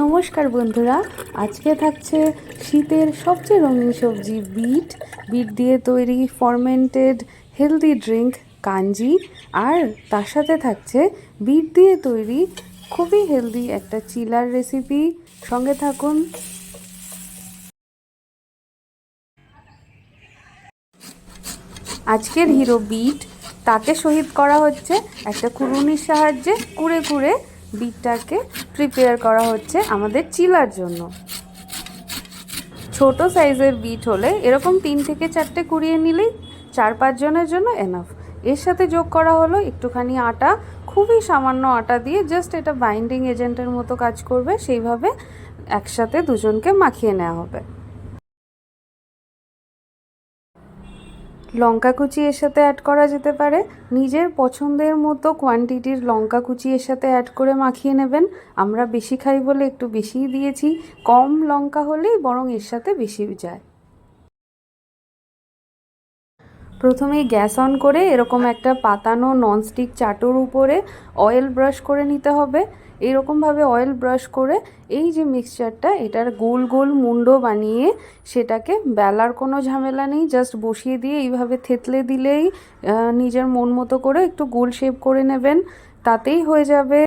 নমস্কার বন্ধুরা, আজকে থাকছে শীতের সবচেয়ে রঙিন সবজি, বিট। বিট দিয়ে তৈরি ফরমেন্টেড হেলদি ড্রিঙ্ক কাঞ্জি। আর তার সাথে থাকছে বিট দিয়ে তৈরি খুবই হেলদি একটা চিলার রেসিপি সঙ্গে থাকুন। আজকের হিরো বিট, তাকে শহীদ করা হচ্ছে একটা কুড়ুনির সাহায্যে কুড়ে কুড়ে বিটটাকে প্রিপেয়ার করা হচ্ছে আমাদের চিলার জন্য। ছোট সাইজের বিট হলে এরকম তিন থেকে চারটে কুড়িয়ে নিলেই চার পাঁচজনের জন্য এনাফ এর সাথে যোগ করা হলো একটুখানি আটা, খুবই সামান্য আটা দিয়ে জাস্ট এটা বাইন্ডিং এজেন্টের মতো কাজ করবে, সেইভাবে একসাথে দুজনকে মাখিয়ে নেওয়া হবে। লঙ্কা কুচি এর সাথে অ্যাড করা যেতে পারে। নিজের পছন্দের মতো কোয়ান্টিটির লঙ্কা কুচি এর সাথে অ্যাড করে মাখিয়ে নেবেন। আমরা বেশি খাই বলে একটু বেশিই দিয়েছি। কম লঙ্কা হলেই বরং এর সাথে বেশি যায়। প্রথমেই গ্যাস অন করে এরকম একটা পাতানো ননস্টিক চাটুর উপরে অয়েল ব্রাশ করে নিতে হবে। এইরকমভাবে অয়েল ব্রাশ করে এই যে মিক্সচারটা এটার গোল গোল মুন্ড বানিয়ে সেটাকে বেলার কোনো ঝামেলা নেই জাস্ট বসিয়ে দিয়ে এইভাবে থেতলে দিলেই নিজের মন মতো করে একটু গোল শেপ করে নেবেন, তাতেই হয়ে যাবে।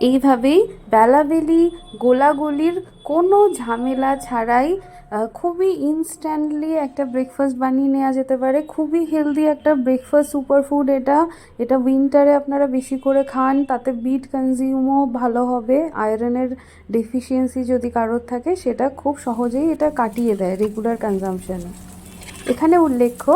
এইভাবেই বেলাবেলি, গোলাগুলির কোনো ঝামেলা ছাড়াই খুবই ইনস্ট্যান্টলি একটা ব্রেকফাস্ট বানিয়ে নেওয়া যেতে পারে। খুবই হেলদি একটা ব্রেকফাস্ট সুপারফুড এটা। এটা উইন্টারে আপনারা বেশি করে খান, তাতে বিট কনজিউমও ভালো হবে। আয়রনের ডেফিসিয়েন্সি যদি কারোর থাকে, সেটা খুব সহজেই এটা কাটিয়ে দেয় রেগুলার কনজামশনে এখানে উল্লেখ্য,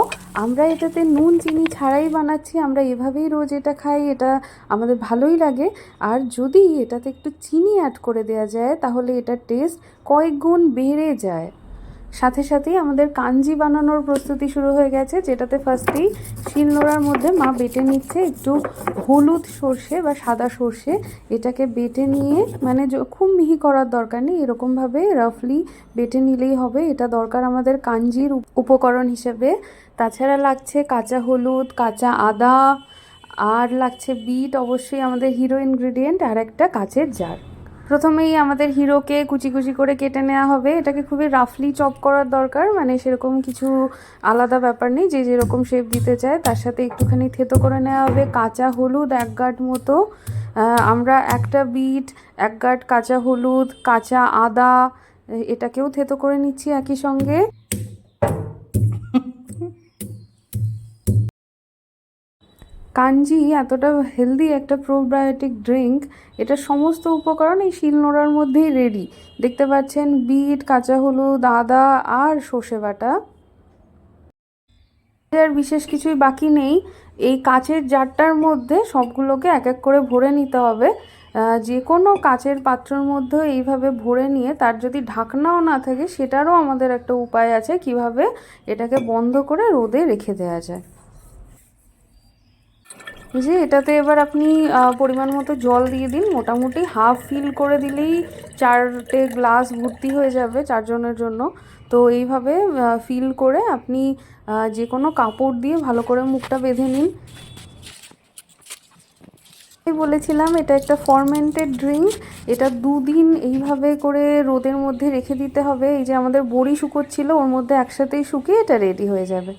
আমরা এটাতে নুন, চিনি ছাড়াই বানাচ্ছি, আমরা এভাবেই রোজ এটা খাই, এটা আমাদের ভালোই লাগে। আর যদি এটাতে একটু চিনি অ্যাড করে দেওয়া যায়, তাহলে এটার টেস্ট কয়েক গুণ বেড়ে যায়। সাথে সাথেই আমাদের কাঞ্জি বানানোর প্রস্তুতি শুরু হয়ে গেছে, যেটাতে ফার্স্টেই শিলনোড়ার মধ্যে মা বেটে নিচ্ছে একটু হলুদ সর্ষে বা সাদা সর্ষে। এটাকে বেটে নিয়ে মানে খুব মিহি করার দরকার নেই, এরকমভাবে রাফলি বেটে নিলেই হবে। এটা দরকার আমাদের কাঞ্জির উপকরণ হিসেবে। তাছাড়া লাগছে কাঁচা হলুদ, কাঁচা আদা, আর লাগছে বিট, অবশ্যই আমাদের হিরো ইনগ্রিডিয়েন্ট আর একটা কাঁচের জার। প্রথমেই আমাদের হিরোকে কুচি কুচি করে কেটে নেওয়া হবে। এটাকে খুবই রাফলি চপ করার দরকার। মানে সেরকম কিছু আলাদা ব্যাপার নেই। যে যেরকম শেপ দিতে চায়, তার সাথে একটুখানি থেতো করে নেওয়া হবে। কাঁচা হলুদ এক গাঁট মতো। আমরা একটা বিট, এক গাঁট কাঁচা হলুদ, কাঁচা আদা, এটাকেও থেতো করে নিচ্ছি একই সঙ্গে। কাঞ্জি এতটা হেলদি একটা প্রোবায়োটিক ড্রিঙ্ক এটা সমস্ত উপকরণ এই শিলনোড়ার মধ্যেই রেডি দেখতে পাচ্ছেন বিট, কাঁচা হলুদ, আদা আর সর্ষে বাটা। আর বিশেষ কিছুই বাকি নেই। এই কাচের জারটার মধ্যে সবগুলোকে এক এক করে ভরে নিতে হবে। যে কোনো কাচের পাত্রের মধ্যে এইভাবে ভরে নিয়ে তার যদি ঢাকনাও না থাকে, সেটারও আমাদের একটা উপায় আছে কীভাবে এটাকে বন্ধ করে রোদে রেখে দেওয়া যায়। যে এটাতে এবার আপনি পরিমাণ মতো জল দিয়ে দিন। মোটামুটি হাফ ফিল করে দিলেই চারটে গ্লাস ভর্তি হয়ে যাবে চারজনের জন্য। তো এইভাবে ফিল করে আপনি যে কোনো কাপড় দিয়ে ভালো করে মুখটা বেঁধে নিন। বলেছিলাম, এটা একটা ফরমেন্টেড ড্রিঙ্ক এটা দুদিন এইভাবে করে রোদের মধ্যে রেখে দিতে হবে। এই যে আমাদের বড়ি শুকোচ্ছিল, ওর মধ্যে একসাথেই শুকিয়ে এটা রেডি হয়ে যাবে।